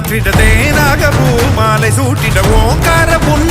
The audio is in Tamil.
தேனாக ஊற்றிட தேனாக பூ மாலை சூட்டிட ஓங்கார புன்